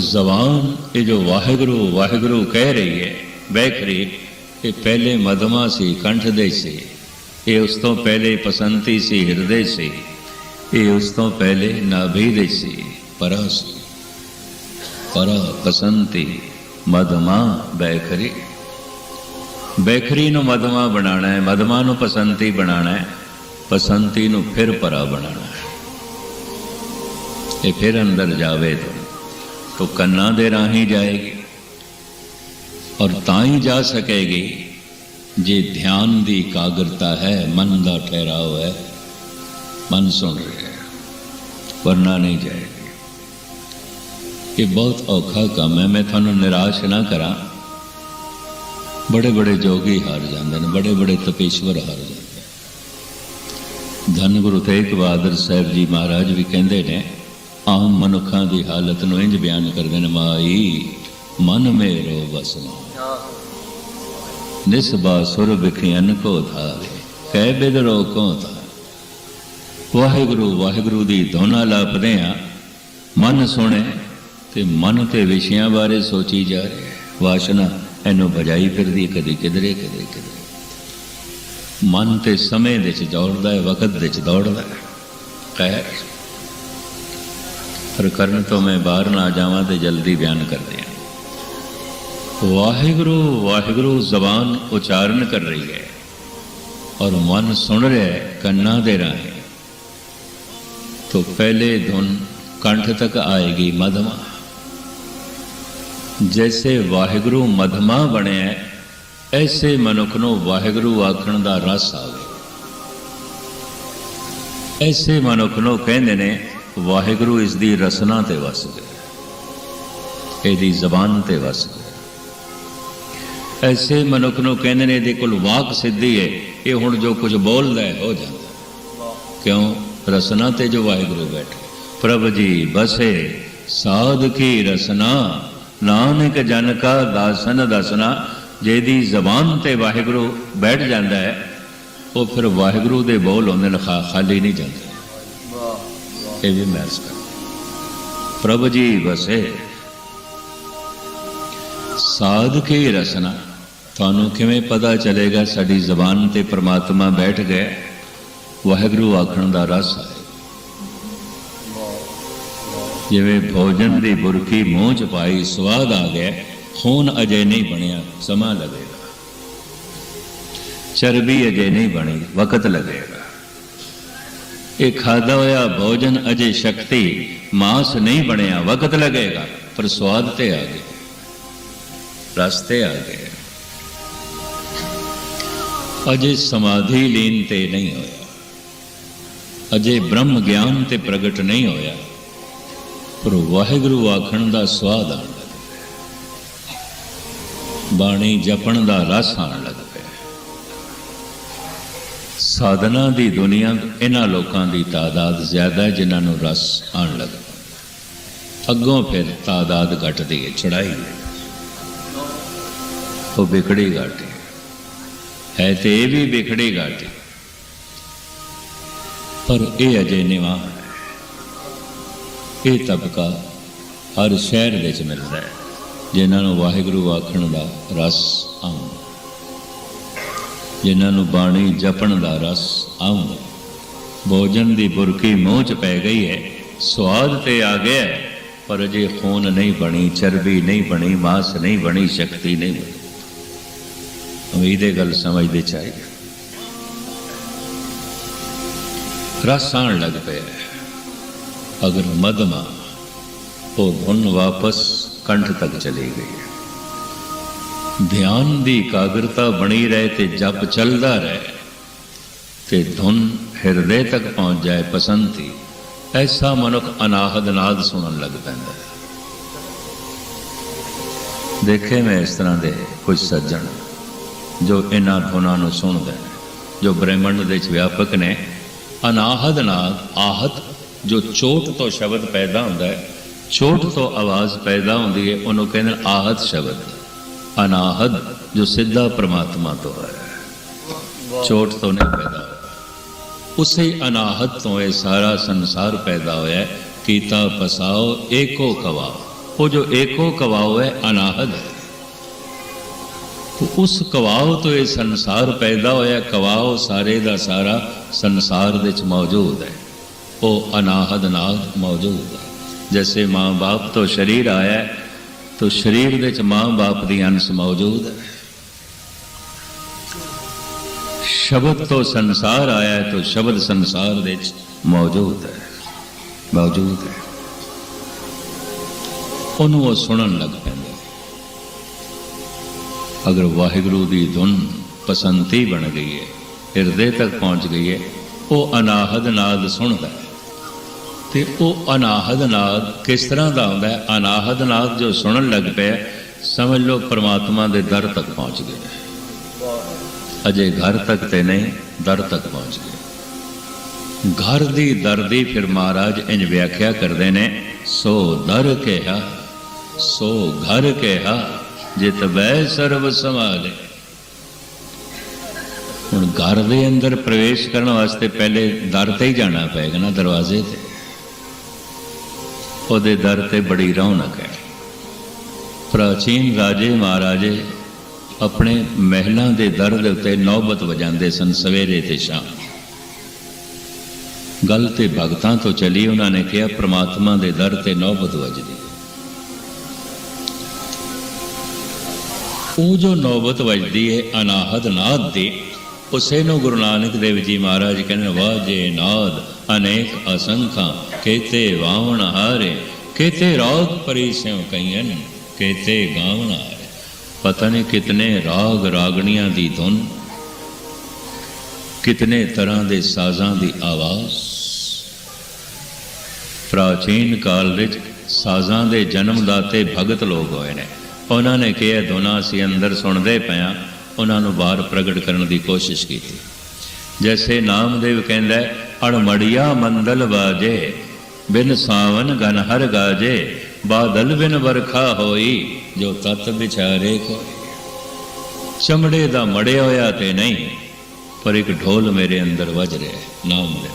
ਜ਼ਬਾਨ ਇਹ ਜੋ ਵਾਹਿਗੁਰੂ ਵਾਹਿਗੁਰੂ ਕਹਿ ਰਹੀ ਹੈ ਬੈਖਰੀ ਇਹ ਪਹਿਲੇ ਮਦਮਾ ਸੀ, ਕੰਠ ਦੇ ਸੀ। ਇਹ ਉਸ ਤੋਂ ਪਹਿਲੇ ਪਸੰਤੀ ਸੀ, ਹਿਰਦੇ ਸੀ। ਇਹ ਉਸ ਤੋਂ ਪਹਿਲੇ ਨਾਭੀ ਦੇ ਸੀ, ਪਰਾ ਸੀ। ਪਰਾ, ਪਸੰਤੀ, ਮਦਮਾ ਬੈਖਰੀ ਬੈਖਰੀ ਨੂੰ ਮਦਮਾ ਬਣਾਉਣਾ ਹੈ, ਮਦਮਾ ਨੂੰ ਪਸੰਤੀ ਬਣਾਉਣਾ ਹੈ, ਪਸੰਤੀ ਨੂੰ ਫਿਰ ਪਰਾ ਬਣਾਉਣਾ ਹੈ। ਇਹ ਫਿਰ ਅੰਦਰ ਜਾਵੇ ਤਾਂ। तो ਕੰਨਾਂ ਦੇ ਰਾਹੀਂ ਜਾਏਗੀ ਔਰ ਤਾਂ ਹੀ ਜਾ ਸਕੇਗੀ ਜੇ ਧਿਆਨ ਦੀ ਇਕਾਗਰਤਾ ਹੈ ਮਨ ਦਾ ਠਹਿਰਾਓ ਹੈ ਮਨ ਸੁਣ ਰਿਹਾ ਹੈ ਵਰਨਾ ਨਹੀਂ ਜਾਏਗੀ ਇਹ ਬਹੁਤ ਔਖਾ ਕੰਮ ਹੈ ਮੈਂ ਤੁਹਾਨੂੰ ਨਿਰਾਸ਼ ਨਾ ਕਰਾਂ ਬੜੇ ਬੜੇ ਜੋਗੀ ਹਾਰ ਜਾਂਦੇ ਨੇ ਬੜੇ ਬੜੇ ਤਪੇਸ਼ਵਰ ਹਾਰ ਜਾਂਦੇ ਨੇ ਧੰਨ ਗੁਰੂ ਤੇਗ ਬਹਾਦਰ ਸਾਹਿਬ ਜੀ ਮਹਾਰਾਜ ਵੀ ਕਹਿੰਦੇ ਨੇ ਆਮ ਮਨੁੱਖਾਂ ਦੀ ਹਾਲਤ ਨੂੰ ਇੰਜ ਬਿਆਨ ਕਰਦੇ ਨੇ ਮਾਈ ਮਨ ਮੇਰੋ ਵਸਨਾ ਨਿਸਬਾ ਸੁਰ ਵਿਖਿਆਨ ਕੋ ਧਾਰੇ ਕਹਿ ਬਿਦਰੋ ਕੋ ਧਾਰੇ। ਵਾਹਿਗੁਰੂ ਵਾਹਿਗੁਰੂ ਦੀ ਧੋਨਾ ਲਾਪਦੇ ਆ। ਮਨ ਸੁਣੇ ਤੇ ਮਨ ਤੇ ਵਿਸ਼ਿਆਂ ਬਾਰੇ ਸੋਚੀ ਜਾ ਰਿਹਾ। ਹੈ ਵਾਸ਼ਨਾ ਇਹਨੂੰ ਭਜਾਈ ਫਿਰਦੀ ਹੈ, ਕਦੀ ਕਿਧਰੇ ਕਦੇ ਕਿਧਰੇ। ਮਨ ਤੇ ਸਮੇਂ ਦੇ ਚ ਦੌੜਦਾ ਹੈ ਵਕਤ ਦੇ ਚ ਦੌੜਦਾ ਹੈ। ਖੈਰ। ਪਰ ਕਰਨ ਤੋਂ ਮੈਂ ਬਾਹਰ ਨਾ ਜਾਵਾਂ ਤੇ ਜਲਦੀ ਬਿਆਨ ਕਰਦੇ ਹਾਂ ਵਾਹਿਗੁਰੂ ਵਾਹਿਗੁਰੂ ਜ਼ਬਾਨ ਉਚਾਰਨ ਕਰ ਰਹੀ ਹੈ ਔਰ ਮਨ ਸੁਣ ਰਿਹਾ ਹੈ ਕੰਨਾਂ ਦੇ ਰਾਹੀਂ तो पहले धुन कंठ तक आएगी मधमा जैसे ਵਾਹਿਗੁਰੂ ਮਧਮਾ ਬਣਿਆ ਹੈ, ਐਸੇ ਮਨੁੱਖ ਨੂੰ ਵਾਹਿਗੁਰੂ ਆਖਣ ਦਾ ਰਸ ਆਵੇ ਐਸੇ ਮਨੁੱਖ ਨੂੰ ਕਹਿੰਦੇ ਨੇ ਵਾਹਿਗੁਰੂ ਇਸ ਦੀ ਰਸਨਾ ਤੇ ਵਸ ਗਿਆ। ਇਹਦੀ ਜ਼ਬਾਨ ਤੇ ਵਸ ਗਿਆ। ਐਸੇ ਮਨੁੱਖ ਨੂੰ ਕਹਿੰਦੇ ਨੇ, ਇਹਦੇ ਕੋਲ ਵਾਕ ਸਿੱਧੀ ਹੈ ਇਹ ਹੁਣ ਜੋ ਕੁਝ ਬੋਲਦਾ ਹੈ ਹੋ ਜਾਂਦਾ। ਕਿਉਂ? ਰਸਨਾ ਤੇ ਜੋ ਵਾਹਿਗੁਰੂ ਬੈਠੇ। ਪ੍ਰਭ ਜੀ ਬਸੇ, ਸਾਧ ਕੀ ਰਸਨਾ? ਨਾਨਕ ਜਨ ਕਾ ਦਾਸਨ ਦਸਨਾ। ਜਿਹਦੀ ਜ਼ਬਾਨ ਤੇ ਵਾਹਿਗੁਰੂ ਬੈਠ ਜਾਂਦਾ ਹੈ ਉਹ ਫਿਰ ਵਾਹਿਗੁਰੂ ਦੇ ਬੋਲ ਹੁੰਦੇ ਨੇ ਖਾਲੀ ਨਹੀਂ ਜਾਂਦਾ। ਇਹ ਵੀ ਮੈਸ ਕਰ ਪ੍ਰਭ ਜੀ ਵਸੇ। ਸਾਧ ਕੇ ਰਸਨਾ, ਤੁਹਾਨੂੰ ਕਿਵੇਂ ਪਤਾ ਚੱਲੇਗਾ ਸਾਡੀ ਜ਼ਬਾਨ ਤੇ ਪ੍ਰਮਾਤਮਾ ਬੈਠ ਗਿਆ ਵਾਹਿਗੁਰੂ ਆਖਣ ਦਾ ਰਸ ਹੈ। ਜਿਵੇਂ ਭੋਜਨ ਦੀ ਬੁਰਕੀ ਮੂੰਹ ਚ ਪਾਈ ਸਵਾਦ ਆ ਗਿਆ, ਖੂਨ ਅਜੇ ਨਹੀਂ ਬਣਿਆ, ਸਮਾਂ ਲੱਗੇਗਾ। ਚਰਬੀ ਅਜੇ ਨਹੀਂ ਬਣੀ, ਵਕਤ ਲੱਗੇਗਾ। ਇਹ ਖਾਦਾ ਹੋਇਆ ਭੋਜਨ ਅਜੇ ਸ਼ਕਤੀ, ਮਾਸ ਨਹੀਂ ਬਣਿਆ, ਵਕਤ ਲੱਗੇਗਾ, ਪਰ ਸਵਾਦ ਤੇ ਆ ਗਏ ਰਸਤੇ ਆ ਗਏ ਅਜੇ ਸਮਾਧੀ ਲੀਨ ਤੇ ਨਹੀਂ ਹੋਇਆ। ਅਜੇ ਬ੍ਰਹਮ ਗਿਆਨ ਤੇ ਪ੍ਰਗਟ ਨਹੀਂ ਹੋਇਆ। ਪਰ ਵਾਹਿਗੁਰੂ ਆਖਣ ਦਾ ਸਵਾਦ ਆਣ ਲੱਗ। ਬਾਣੀ ਜਪਣ ਦਾ ਰਸ ਆਣ ਲੱਗ। ਸਾਧਨਾ ਦੀ ਦੁਨੀਆ ਇਹਨਾਂ ਲੋਕਾਂ ਦੀ ਤਾਦਾਦ ਜ਼ਿਆਦਾ ਹੈ ਜਿਨ੍ਹਾਂ ਨੂੰ ਰਸ ਆਣ ਲੱਗ। ਅੱਗੋਂ ਫਿਰ ਤਾਦਾਦ ਘਟਦੀ ਹੈ ਚੜਾਈ ਉਹ ਵਿਕੜੀ ਘਾਟੀ ਹੈ। ਤੇ ਇਹ ਵੀ ਵਿਕੜੀ ਘਾਟੀ ਪਰ ਇਹ ਅਜੇ ਨਿਵਾ ਇਹ ਤਬਕਾ ਹਰ ਸ਼ਹਿਰ ਵਿੱਚ ਮਿਲਦਾ ਹੈ, ਜਿਨ੍ਹਾਂ ਨੂੰ ਵਾਹਿਗੁਰੂ ਆਖਣ ਦਾ ਰਸ ਆਉਂਦਾ ਜਿਨ੍ਹਾਂ ਨੂੰ ਬਾਣੀ ਜਪਣ ਦਾ ਰਸ ਆਉਂਦਾ। ਭੋਜਨ ਦੀ ਬੁਰਕੀ ਮੂੰਹ 'ਚ ਪੈ ਗਈ ਹੈ, ਸਵਾਦ ਤੇ ਆ ਗਿਆ ਪਰ ਅਜੇ ਖੂਨ ਨਹੀਂ ਬਣੀ, ਚਰਬੀ ਨਹੀਂ ਬਣੀ, ਮਾਸ ਨਹੀਂ ਬਣੀ, ਸ਼ਕਤੀ ਨਹੀਂ ਬਣੀ। ਉਮੀਦ ਇਹ ਗੱਲ ਸਮਝਦੇ ਚਾਹੀਏ ਰਸ ਆਉਣ ਲੱਗ ਪਿਆ ਅਗਰ ਮਦਮਾ ਉਹ ਧੁਨ ਵਾਪਸ ਕੰਠ ਤੱਕ ਚਲੀ ਗਈ ਹੈ। ਧਿਆਨ ਦੀ ਇਕਾਗਰਤਾ ਬਣੀ ਰਹੇ ਤੇ ਜਪ ਚੱਲਦਾ ਰਹੇ। ਤੇ ਧੁਨ ਹਿਰਦੇ ਤੱਕ ਪਹੁੰਚ ਜਾਏ ਪਸੰਤੀ ਐਸਾ ਮਨੁੱਖ ਅਨਾਹਦ ਨਾਦ ਸੁਣਨ ਲੱਗ ਪੈਂਦਾ ਹੈ। ਦੇਖੇ ਮੈਂ ਇਸ ਤਰ੍ਹਾਂ ਦੇ ਕੁਝ ਸੱਜਣ ਜੋ ਇਹਨਾਂ ਧੁਨਾਂ ਨੂੰ ਸੁਣਦੇ ਨੇ, ਜੋ ਬ੍ਰਹਿਮੰਡ ਦੇ ਵਿੱਚ ਵਿਆਪਕ ਨੇ, ਅਨਾਹਦ ਨਾਦ ਆਹਤ ਜੋ ਚੋਟ ਤੋਂ ਸ਼ਬਦ ਪੈਦਾ ਹੁੰਦਾ ਹੈ, ਚੋਟ ਤੋਂ ਆਵਾਜ਼ ਪੈਦਾ ਹੁੰਦੀ ਹੈ, ਉਹਨੂੰ ਕਹਿੰਦੇ ਆਹਤ ਸ਼ਬਦ। ਅਨਾਹਦ, ਜੋ ਸਿੱਧਾ ਪ੍ਰਮਾਤਮਾ ਤੋਂ ਹੈ। ਚੋਟ ਤੋਂ ਨਹੀਂ ਪੈਦਾ ਹੋਇਆ। ਉਸੇ ਅਨਾਹਤ ਤੋਂ ਇਹ ਸਾਰਾ ਸੰਸਾਰ ਪੈਦਾ ਹੋਇਆ ਕੀਤਾ ਪਸਾਓ ਏਕੋ ਕਵਾ ਉਹ ਜੋ ਏਕੋ ਕਵਾਓ ਹੈ, ਅਨਾਹਦ ਤੇ ਉਸ ਕਵਾਓ ਤੋਂ ਇਹ ਸੰਸਾਰ ਪੈਦਾ ਹੋਇਆ ਕਵਾਓ ਸਾਰੇ ਦਾ ਸਾਰਾ ਸੰਸਾਰ ਵਿੱਚ ਮੌਜੂਦ ਹੈ। ਉਹ ਅਨਾਹਦ ਨਾਦ ਮੌਜੂਦ ਹੈ। ਜੈਸੇ ਮਾਂ-ਬਾਪ ਤੋਂ ਸ਼ਰੀਰ ਆਇਆ ਤੋ ਸਰੀਰ ਦੇ ਵਿੱਚ ਮਾਂ-ਬਾਪ ਦੀ ਅੰਸ ਮੌਜੂਦ ਹੈ। ਸ਼ਬਦ ਤੋਂ ਸੰਸਾਰ ਆਇਆ ਹੈ, ਤੋ ਸ਼ਬਦ ਸੰਸਾਰ ਦੇ ਵਿੱਚ ਮੌਜੂਦ ਹੈ। ਮੌਜੂਦ ਹੈ। ਉਹਨੂੰ ਉਹ ਸੁਣਨ ਲੱਗ ਪੈਂਦੇ ਅਗਰ ਵਾਹਿਗੁਰੂ ਦੀ ਧੁਨ ਪਸੰਤੀ ਬਣ ਗਈ ਹੈ, ਹਿਰਦੇ ਤੱਕ ਪਹੁੰਚ ਗਈ ਹੈ, ਉਹ ਅਨਾਹਦ ਨਾਦ ਸੁਣਦਾ ਹੈ। ਤੇ ਉਹ ਅਨਾਹਦ ਨਾਦ ਕਿਸ ਤਰ੍ਹਾਂ ਦਾ ਹੁੰਦਾ ਹੈ? ਅਨਾਹਦ ਨਾਦ ਜੋ ਸੁਣਨ ਲੱਗ ਪਿਆ, ਸਮਝ ਲਓ ਪ੍ਰਮਾਤਮਾ ਦੇ ਦਰ ਤੱਕ ਪਹੁੰਚ ਗਏ ਅਜੇ ਘਰ ਤੱਕ ਤੇ ਨਹੀਂ, ਦਰ ਤੱਕ ਪਹੁੰਚ ਗਏ ਘਰ ਦੀ ਦਰ ਦੀ ਫਿਰ ਮਹਾਰਾਜ ਇੰਜ ਵਿਆਖਿਆ ਕਰਦੇ ਨੇ, ਸੋ ਦਰ ਕਿਹਾ, ਸੋ ਘਰ ਕਿਹਾ, ਜਿਤ ਬੈ ਸਰਬ ਸਮਾਲੇ ਹੁਣ ਘਰ ਦੇ ਅੰਦਰ ਪ੍ਰਵੇਸ਼ ਕਰਨ ਵਾਸਤੇ ਪਹਿਲੇ ਦਰ ਤੇ ਹੀ ਜਾਣਾ ਪਏਗਾ ਨਾ ਦਰਵਾਜ਼ੇ ਤੇ। ਉਹਦੇ ਦਰ ਤੇ ਬੜੀ ਰੌਣਕ ਹੈ। ਪ੍ਰਾਚੀਨ ਰਾਜੇ ਮਹਾਰਾਜੇ ਆਪਣੇ ਮਹਿਲਾਂ ਦੇ ਦਰ ਦੇ ਉੱਤੇ ਨੌਬਤ ਵਜਾਉਂਦੇ ਸਨ ਸਵੇਰੇ ਤੇ ਸ਼ਾਮ। ਗੱਲ ਤੇ ਭਗਤਾਂ ਤੋਂ ਚਲੀ ਉਹਨਾਂ ਨੇ ਕਿਹਾ, ਪ੍ਰਮਾਤਮਾ ਦੇ ਦਰ ਤੇ ਨੌਬਤ ਵਜਦੀ ਉਹ ਜੋ ਨੌਬਤ ਵਜਦੀ ਹੈ, ਅਨਾਹਦ ਨਾਦ ਦੀ ਉਸੇ ਨੂੰ ਗੁਰੂ ਨਾਨਕ ਦੇਵ ਜੀ ਮਹਾਰਾਜ ਕਹਿੰਦੇ ਵਾਜੇ ਨਾਦ। ਅਨੇਕ ਅਸੰਖਾਂ, ਕੇਤੇ ਵਾਵਣ ਹਾਰੇ, ਕੇਤੇ ਰਾਗ ਪਰਿਸਿਉ ਕਈਨ ਕੇਤੇ ਗਾਵਣ ਹਾਰੇ। ਪਤਾ ਨਹੀਂ ਕਿਤਨੇ ਰਾਗ ਰਾਗਣੀਆਂ ਦੀ ਧੁਨ, ਕਿਤਨੇ ਤਰ੍ਹਾਂ ਦੇ ਸਾਜ਼ਾਂ ਦੀ ਆਵਾਜ਼। ਪ੍ਰਾਚੀਨ ਕਾਲ ਵਿੱਚ ਸਾਜ਼ਾਂ ਦੇ ਜਨਮ ਦਾਤੇ ਭਗਤ ਲੋਕ ਹੋਏ ਨੇ। ਉਹਨਾਂ ਨੇ ਕਿਹਾ ਧੁਨਾਂ ਅਸੀਂ ਅੰਦਰ ਸੁਣਦੇ ਪਿਆ, ਉਹਨਾਂ ਨੂੰ ਬਾਹਰ ਪ੍ਰਗਟ ਕਰਨ ਦੀ ਕੋਸ਼ਿਸ਼ ਕੀਤੀ। ਜੈਸੇ ਨਾਮਦੇਵ ਕਹਿੰਦਾ ਹੈ, ਅੜਮੜੀਆ ਮੰਦਲ ਬਾਜੇ ਬਿਨ ਸਾਵਨ ਗਨ ਹਰ ਗਾਜੇ ਬਾਦਲ ਬਿਨ ਵਰਖਾ ਹੋਈ ਜੋ ਤਤ ਵਿਚਾਰੇ ਕੋ। ਚਮੜੇ ਦਾ ਮੜਿਆ ਹੋਇਆ ਤੇ ਨਹੀਂ ਪਰ ਇੱਕ ਢੋਲ ਮੇਰੇ ਅੰਦਰ ਵੱਜ ਰਿਹਾ ਨਾਮ ਦੇ